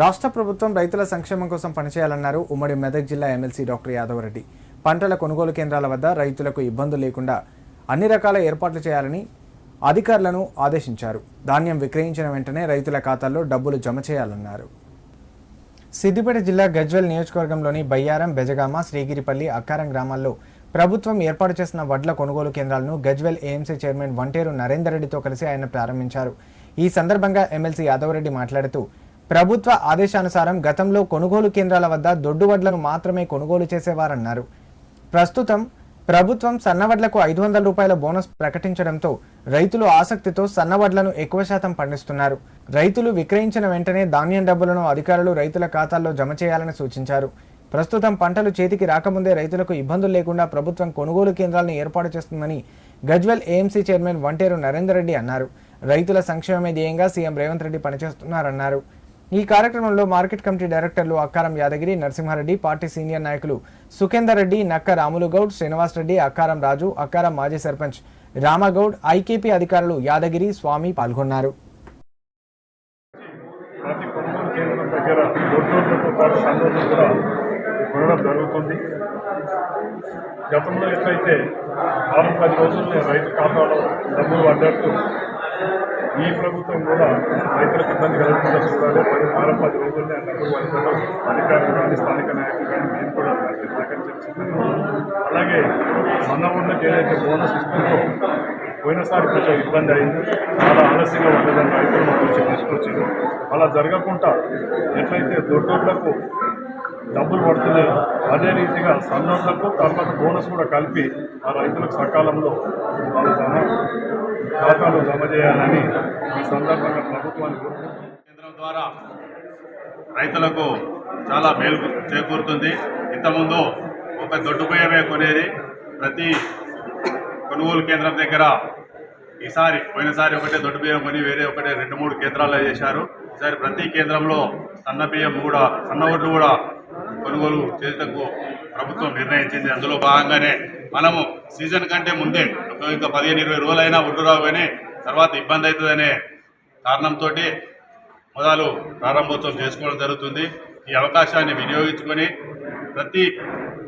రాష్ట్ర ప్రభుత్వం రైతుల సంక్షేమం కోసం పనిచేయాలన్నారు ఉమ్మడి మెదక్ జిల్లా ఎమ్మెల్సీ డాక్టర్ యాదవరెడ్డి పంటల కొనుగోలు కేంద్రాల వద్ద రైతులకు ఇబ్బందులు లేకుండా అన్ని రకాల ఏర్పాట్లు చేయాలని అధికారులను ఆదేశించారు. ధాన్యం విక్రయించిన వెంటనే రైతుల ఖాతాల్లో డబ్బులు జమ చేయాలన్నారు. సిద్దిపేట జిల్లా గజ్వెల్ నియోజకవర్గంలోని బయ్యారం బెజగామ శ్రీగిరిపల్లి అక్కారం గ్రామాల్లో ప్రభుత్వం ఏర్పాటు చేసిన వడ్ల కొనుగోలు కేంద్రాలను గజ్వెల్ ఏఎంసీ చైర్మన్ వంటేరు నరేందర్ రెడ్డితో కలిసి ఆయన ప్రారంభించారు. ఈ సందర్భంగా ఎమ్మెల్సీ యాదవరెడ్డి మాట్లాడుతూ ప్రభుత్వ ఆదేశానుసారం గతంలో కొనుగోలు కేంద్రాల వద్ద దొడ్డు వడ్లను మాత్రమే కొనుగోలు చేసేవారన్నారు. ప్రస్తుతం ప్రభుత్వం సన్నవడ్లకు ఐదు వందల రూపాయల బోనస్ ప్రకటించడంతో రైతులు ఆసక్తితో సన్నవడ్లను ఎక్కువ శాతం పండిస్తున్నారు. రైతులు విక్రయించిన వెంటనే ధాన్యం డబ్బులను అధికారులు రైతుల ఖాతాల్లో జమ చేయాలని సూచించారు. ప్రస్తుతం పంటలు చేతికి రాకముందే రైతులకు ఇబ్బందులు లేకుండా ప్రభుత్వం కొనుగోలు కేంద్రాలను ఏర్పాటు చేస్తుందని గజ్వెల్ ఏఎంసీ చైర్మన్ వంటేరు నరేందర్ రెడ్డి అన్నారు. రైతుల సంక్షేమమే ధ్యేయంగా సీఎం రేవంత్ రెడ్డి పనిచేస్తున్నారన్నారు. ఈ కార్యక్రమంలో మార్కెట్ కమిటీ డైరెక్టర్లు అక్కారం యాదగిరి నరసింహారెడ్డి పార్టీ సీనియర్ నాయకులు సుఖేందర్ రెడ్డి నక్క రాములుగౌడ్ శ్రీనివాసరెడ్డి శ్రీనివాస్ రెడ్డి అక్కారం రాజు అక్కారం మాజీ సర్పంచ్ రామగౌడ్ ఐకేపీ అధికారులు యాదగిరి స్వామి పాల్గొన్నారు. గతంలో ఎట్లయితే ఆరు పది రోజుల్లో రైతు ఖాతాలో డబ్బులు పడ్డట్టు ఈ ప్రభుత్వం కూడా రైతులకు ఇబ్బంది కలగకుండా చూడాలి. పది వారం పది రోజుల్లో ఆ అధికారులు కానీ స్థానిక నాయకులు కానీ మేము కూడా వారికి సహకరించాల్సింది అలాగే మన ఊళ్ళకి ఏదైతే బోనస్ ఇస్తుందో పోయినసారి కొంచెం ఇబ్బంది అయింది. చాలా ఆలస్యంగా ఉండదని రైతులు మా దృష్టి తీసుకొచ్చింది అలా జరగకుండా ఎట్లయితే దొడ్డోళ్ళకు డబ్బులు పడుతున్నాయో అదే రీతిగా సన్నోళ్ళకు తర్వాత బోనస్ కూడా కలిపి ఆ రైతులకు సకాలంలో వాళ్ళ ఖాతాలో జమ చేయాలని సందర్భంగా ప్రభుత్వాన్ని కేంద్రం ద్వారా రైతులకు చాలా మేలు చేకూరుతుంది. ఇంతకుముందు ఒక దొడ్డు బియ్యమే కొనేది. ప్రతి కొనుగోలు కేంద్రం దగ్గర ఈసారి పోయినసారి ఒకటే దొడ్డు బియ్యం కొని వేరే ఒకటే రెండు మూడు కేంద్రాల్లో చేశారు. ఈసారి ప్రతి కేంద్రంలో సన్న బియ్యం కూడా సన్న ఒడ్లు కూడా కొనుగోలు చేసేందుకు ప్రభుత్వం నిర్ణయించింది. అందులో భాగంగానే మనము సీజన్ కంటే ముందే ఇంకా పదిహేను ఇరవై రోజులైనా ఒడ్డు రావు కానీ తర్వాత ఇబ్బంది అవుతుందనే కారణంతో మొదలు ప్రారంభోత్సవం చేసుకోవడం జరుగుతుంది. ఈ అవకాశాన్ని వినియోగించుకొని ప్రతి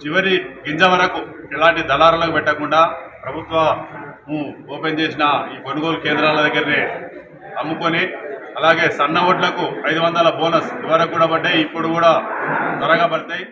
చివరి గింజ వరకు ఎలాంటి దళారులకు పెట్టకుండా ప్రభుత్వము ఓపెన్ చేసిన ఈ కొనుగోలు కేంద్రాల దగ్గరనే అమ్ముకొని అలాగే సన్న ఓట్లకు ఐదు వందల బోనస్ ఇవరకు కూడా పడ్డాయి. ఇప్పుడు కూడా త్వరగా పడతాయి.